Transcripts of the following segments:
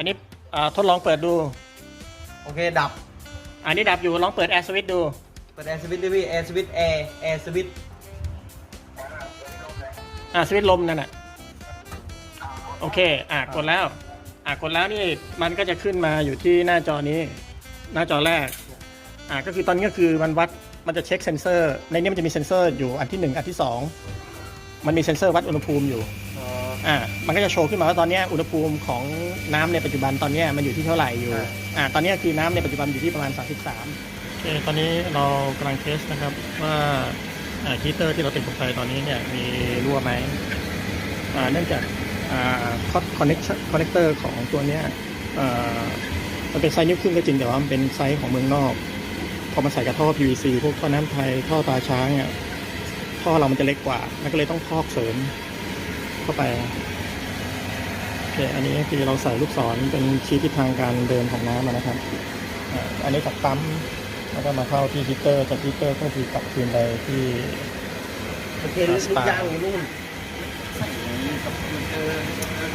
อันนี้อ่าทดลองเปิดดู โอเคดับ อันนี้ดับอยู่ลองเปิดแอร์สวิตช์ดู เปิดแอร์สวิตช์ด้วยพี่แอร์สวิตช์แอร์แอร์สวิตช์อ่าสวิตช์ลมนั่นน่ะโอเค อ่ากดแล้ว อ่ากดแล้วนี่มันก็จะขึ้นมาอยู่ที่หน้าจอนี้ หน้าจอแรก อ่าก็คือตอนนี้ก็คือมันวัดมันจะเช็คเซนเซอร์ ในนี้มันจะมีเซนเซอร์อยู่อันที่หนึ่งอันที่สองมันมีเซนเซอร์วัดอุณหภูมิอยู่ อ่ามันก็จะโชว์ขึ้นมาว่าตอนเนี้ยอุณหภูมิของน้ำในปัจจุบันตอนเนี้ยมันอยู่ที่เท่าไหร่อยู่อ่าตอนเนี้ยคือน้ำในปัจจุบันอยู่ที่ประมาณ 33โอเคตอนนี้เรากำลังเทสนะครับว่าฮีเตอร์ที่เราติดลงไปตอนนี้เนี่ยมีรั่วไหมอ่าเนื่องจากคอนเนคคอนเนคเตอร์ของตัวเนี้ยอ่ามันเป็นไซส์นิ้วครึ่งก็จริงแต่ว่ามันเป็นไซส์ของเมืองนอก พอมาใส่กับท่อ PVC พวกท่อน้ำไทยท่อตาช้างเนี่ยท่อเรามันจะเล็กกว่า มันก็เลยต้องพอกเสริม เข้าไปโอเคอันนี้คือเราใส่ลูกศรเป็นชี้ทิศทางการเดินของน้ำอะนะครับอ่าอันนี้จากปั๊มแล้วก็มาเข้าที่ฮีตเตอร์จากฮีตเตอร์ก็คือกลับคืนไปที่โอเคลูกยางอยู่นู่นใส่อย่างนี้กับมันเออ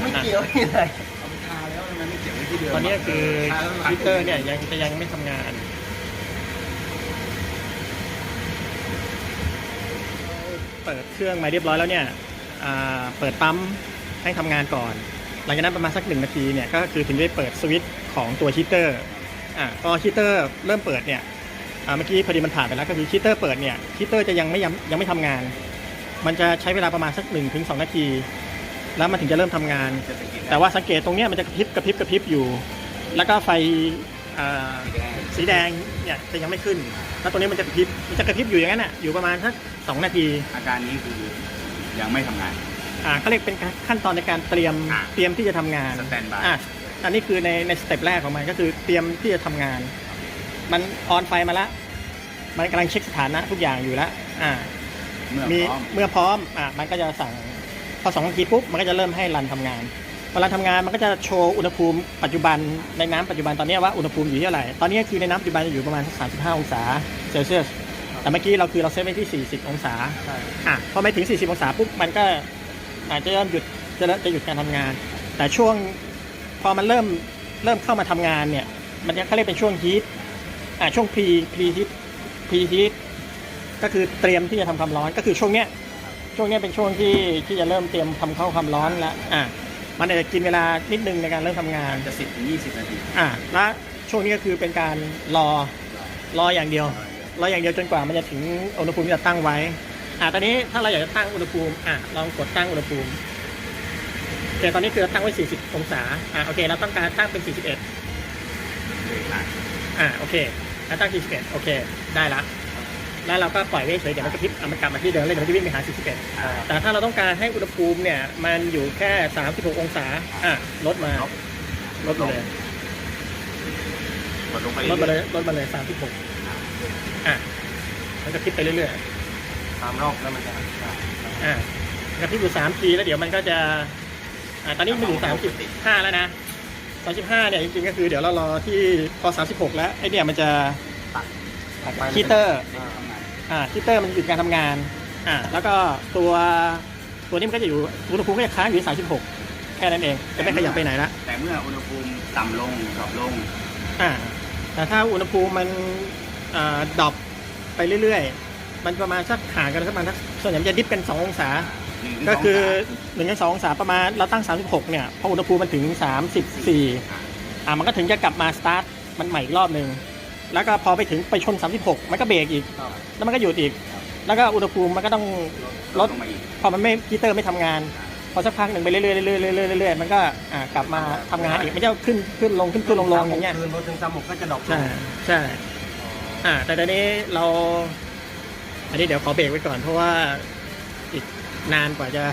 ไม่เกี่ยวนี่เลยเอาไปทาแล้วมันไม่เกี่ยวไว้ที่เดิมตอนนี้คือฮีตเตอร์เนี่ยยังจะยังไม่ทำงานเปิดเครื่องมาเรียบร้อยแล้วเนี่ยอ่า เปิดปั๊มให้ทำงานก่อน หลังจากนั้นประมาณสักหนึ่งนาทีเนี่ยก็คือถึงได้เปิดสวิตช์ของตัวฮีเตอร์อ่าพอฮีเตอร์เริ่มเปิดเนี่ยอ่าเมื่อกี้พอดีมันผ่านไปแล้วก็คือฮีเตอร์เปิดเนี่ยฮีเตอร์จะยังไม่ยังยังไม่ทำงาน มันจะใช้เวลาประมาณสักหนึ่งถึงสองนาที แล้วมันถึงจะเริ่มทำงาน แต่ว่าสังเกตตรงเนี้ยมันจะกระพริบกระพริบกระพริบอยู่ แล้วก็ไฟอ่าสีแดงเนี่ยจะยังไม่ขึ้น แล้วตรงนี้มันจะกระพริบมันจะกระพริบอยู่อย่างนั้นอะอยู่ประมาณสักสองนาที อาการนี้คือ ยังไม่ทำงาน อ่าเขาเรียกเป็นขั้นตอนในการเตรียมอ่าเตรียมที่จะทำงานสแตนบายอะอันนี้คือในในสเต็ปแรกของมันก็คือเตรียมที่จะทำงาน มันออนไฟมาแล้วมันกำลังเช็คสถานะทุกอย่างอยู่แล้วอ่า เมื่อมีพร้อมเมื่อพร้อมอะมันก็จะสั่งพอสองนาทีปุ๊บมันก็จะเริ่มให้รันทำงานพอรันทำงานมันก็จะโชว์อุณหภูมิปัจจุบันในน้ำปัจจุบันตอนนี้ว่าอุณหภูมิอยู่ที่เท่าไหร่ตอนนี้คือในน้ำปัจจุบันจะอยู่ประมาณสัก35 องศาเซลเซียส แต่เมื่อกี้เราคือเราเซตไว้ที่ 40 องศาใช่อะพอไม่ถึง 40 องศาปุ๊บมันก็อาจจะเริ่มหยุดจะเริ่มจะหยุดการทำงาน แต่ช่วงพอมันเริ่มเริ่มเข้ามาทำงานเนี่ย มันจะเขาเรียกเป็นช่วงฮีทอะช่วงพรีพรีฮีทพรีฮีทก็คือเตรียมที่จะทำความร้อนก็คือช่วงเนี้ยช่วงเนี้ยเป็นช่วงที่ที่จะเริ่มเตรียมทำเข้าความร้อนแล้วอะมันอาจจะกินเวลานิดนึงในการเริ่มทำงาน จะสิบถึงยี่สิบนาที อะและช่วงนี้ก็คือเป็นการรอรออย่างเดียว รออย่างเดียวจนกว่ามันจะถึงอุณหภูมิที่เราตั้งไว้ อะตอนนี้ถ้าเราอยากจะตั้งอุณหภูมิ อะลองกดตั้งอุณหภูมิโอเคตอนนี้คือเราตั้งไว้ 40 องศา อะโอเค เราต้องการตั้งเป็น 41เลยค่ะอะโอเคแล้วตั้ง 41 โอเค ได้ละ แล้วเราก็ปล่อยไว้เฉยเดี๋ยวมันกระพริบอะมันกลับมาที่เดิมเลยเดี๋ยวมันจะวิ่งไปหา 41อ่าแต่ถ้าเราต้องการให้อุณหภูมิเนี่ย มันอยู่แค่ 36 องศา อะลดมา ลดมาเลยกดลงไปลดมาเรื่เลอยยลดมาเลยสามสิบหก อะมันจะพลิกไปเรื่อยตามรอบแล้วมันจะๆอะกระพริบอยู่สามทีแล้วเดี๋ยวมันก็จะ อะตอนนี้มันอยู่สามสิบห้าแล้วนะสามสิบห้าเนี่ยจริงๆก็คือเดี๋ยวเรารอที่พอสามสิบหกแล้วไอ้เนี่ยมันจะตัดไปคีเตอร์ อ่าๆทำงานอ่าคีเตอร์มันหยุดการทำงาน อะแล้วก็ตัวตัวนี้มันก็จะอยู่อุณหภูมิก็จะค้างอยู่ที่สามสิบหกแค่นั้นเอง จะไม่ขยับไปไหนละแต่เมื่ออุณหภูมิต่ำลงดรอปลงอ่า แต่ถ้าอุณหภูมิมันอ่า ดรอปไปเรื่อยๆ มันประมาณสักห่างกันสักประมาณสักส่วนใหญ่มันจะดิฟกัน 2 องศาหนึ่งถึงก็สงคือสาม1นึ่งถึงสององศาประมาณเราตั้ง 36 เนี่ยพออุณหภูมิมันถึง 34 อ่ามันก็ถึงจะกลับมาสตาร์ทมันใหม่อีกรอบหนึ่งแล้วก็พอไปถึงไปชน 36 มันก็เบรกอีกครับแล้วมันก็หยุดอีก แล้วก็อุณหภูมิมันก็ต้องลดลงมาอีกพอมันไม่กีเตอร์ไม่ทำงาน พอสักพักหนึ่งไปเรื่อยๆเรื่อยๆเรื่อยๆเรื่อยๆมันก็อ่ากลับมาทำงานอีกไม่ใช่ว่าขึ้นขึ้นลงขึ้นขึ้นลงลงอย่างเงี้ยคืนรถถึงสามหกก็จะดรอปลงใช่ใช่ อ่า แต่ตอนนี้เรา อันนี้เดี๋ยวขอเบรกไว้ก่อนเพราะว่าอีกนานกว่าจะ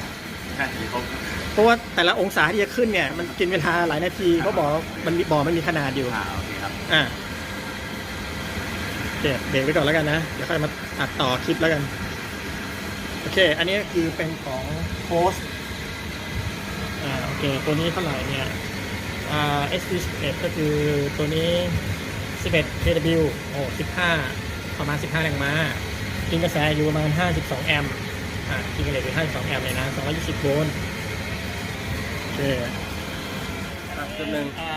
ใช่ครบเพราะว่าแต่ละองศาที่จะขึ้นเนี่ย มันกินเวลาหลายนาทีเพราะบอกมันมีบ่อมันมีขนาดอยู่อ่าโอเคครับอ่าโอเคเบรกไว้ก่อนแล้วกันนะ เดี๋ยวค่อยมาตัดต่อคลิปแล้วกัน โอเค อันนี้คือเป็นของโพสอ่าโอเค ตัวนี้เท่าไหร่เนี่ยอ่า SD 11 ก็คือตัวนี้ 11 kW โอ้15 ประมาณ 15 แรงม้า กินกระแสอยู่ประมาณ 52 แอมป์อ่ากินกระแสอยู่ 52 แอมป์เลยนะ 220 โวลต์โอเคโอเคจุดหนึ่งอ่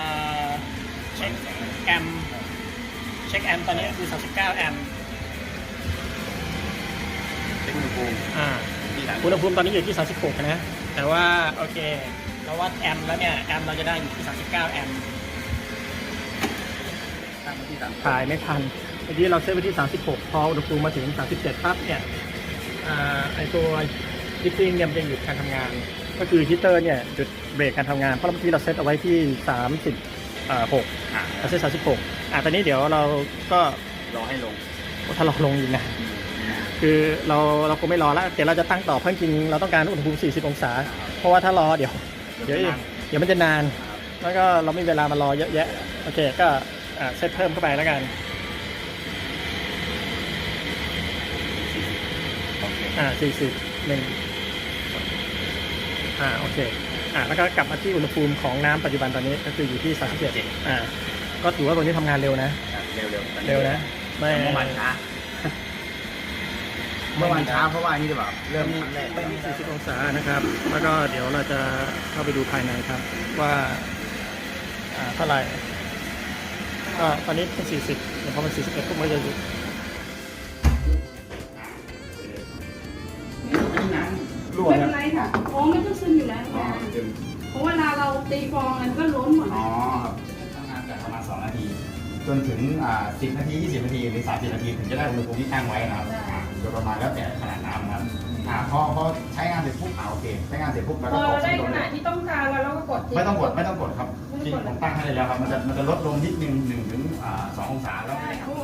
าเช็คแอมป์เช็คแอมป์ตอนนี้คือ 39 แอมป์เช็คอุณหภูมิอ่าที่สามอุณหภูมิตอนนี้อยู่ที่ 36 นะ แต่ว่า โอเค เราวัดแอมป์แล้วเนี่ย แอมป์เราจะได้อยู่ที่ 39 แอมป์ ตั้งไว้ที่สามถ่ายไม่ทันเมื่อกี้เราเซตไว้ที่ 36 พออุณหภูมิมาถึง 37ปั๊บเนี่ยอ่าไอตัวฮิตติ้งเนี่ยมันจะหยุดการทำงาน ก็คือฮีตเตอร์เนี่ยหยุดเบรกการทำงาน เพราะเมื่อกี้เราเซตเอาไว้ที่ 36อ่าเราเซต36อ่าตอนนี้เดี๋ยวเราก็รอให้ลงถ้าเราลงอีกนะคือเราเราคงไม่รอแล้วเดี๋ยวเราจะตั้งต่อเพราะจริงๆเราต้องการอุณหภูมิ 40 องศา เพราะว่าถ้ารอเดี๋ยว เดี๋ยวเดี๋ยวมันจะนาน แล้วก็เราไม่มีเวลามารอเยอะแยะ โอเคก็ อ่าเซตเพิ่มเข้าไปแล้วกันโอเคอ่าสี่สิบหนึ่งอ่าโอเคอ่าแล้วก็กลับมาที่อุณหภูมิของน้ำปัจจุบันตอนนี้ก็คืออยู่ที่37อ่าก็ถือว่าตัวนี้ทำงานเร็วนะ เร็วเร็วเร็วนะ ไม่เมื่อวานช้าเมื่อวานเช้าเพราะว่าอันนี่แบบเริ่มครั้งแรกไม่มี40องศานะครับ แล้วก็เดี๋ยวเราจะเข้าไปดูภายในครับ ว่าอ่าเท่าไหร่ ก็ตอนนี้เป็น40เดี๋ยวพอมัน41ปุ๊บมันจะหยุดรั่วไม่นะเป็นไรค่ะโอ้ไม่ต้องซึมอยู่แล้วอ๋อค่ะเต็มเพราะเวลาเราตีฟองมันก็ล้นหมดอ๋อครับทำงานแต่ประมาณ2นาที จนถึงอ่า10 นาที 20 นาที หรือ 30 นาที ถึงจะได้อุณหภูมิที่ตั้งไว้นะครับอ่าโดยประมาณแล้วแต่ขนาดน้ำนะครับอ่าพอพอใช้งานเสร็จปุ๊บอ่าโอเคใช้งานเสร็จปุ๊บแล้วพก็อกเราดได้ลขงนาดที่ต้องการแล้วเราก็กดทิ้ไม่ต้องกดไม่ต้องกดครับไม่จริงต้องกด ผมตั้งให้เลยแล้วครับมันจะมันจะลดลงนิดนึงหนึ่งถึงอ่าสององศาแล้วได้โอ้โห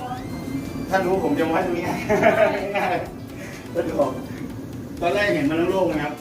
ถ้ารู้ผมจะไว้ตรงนี้ ง่ายๆแล้วดูตอนแรกเห็นมันโล่งๆนะครับไม่ลง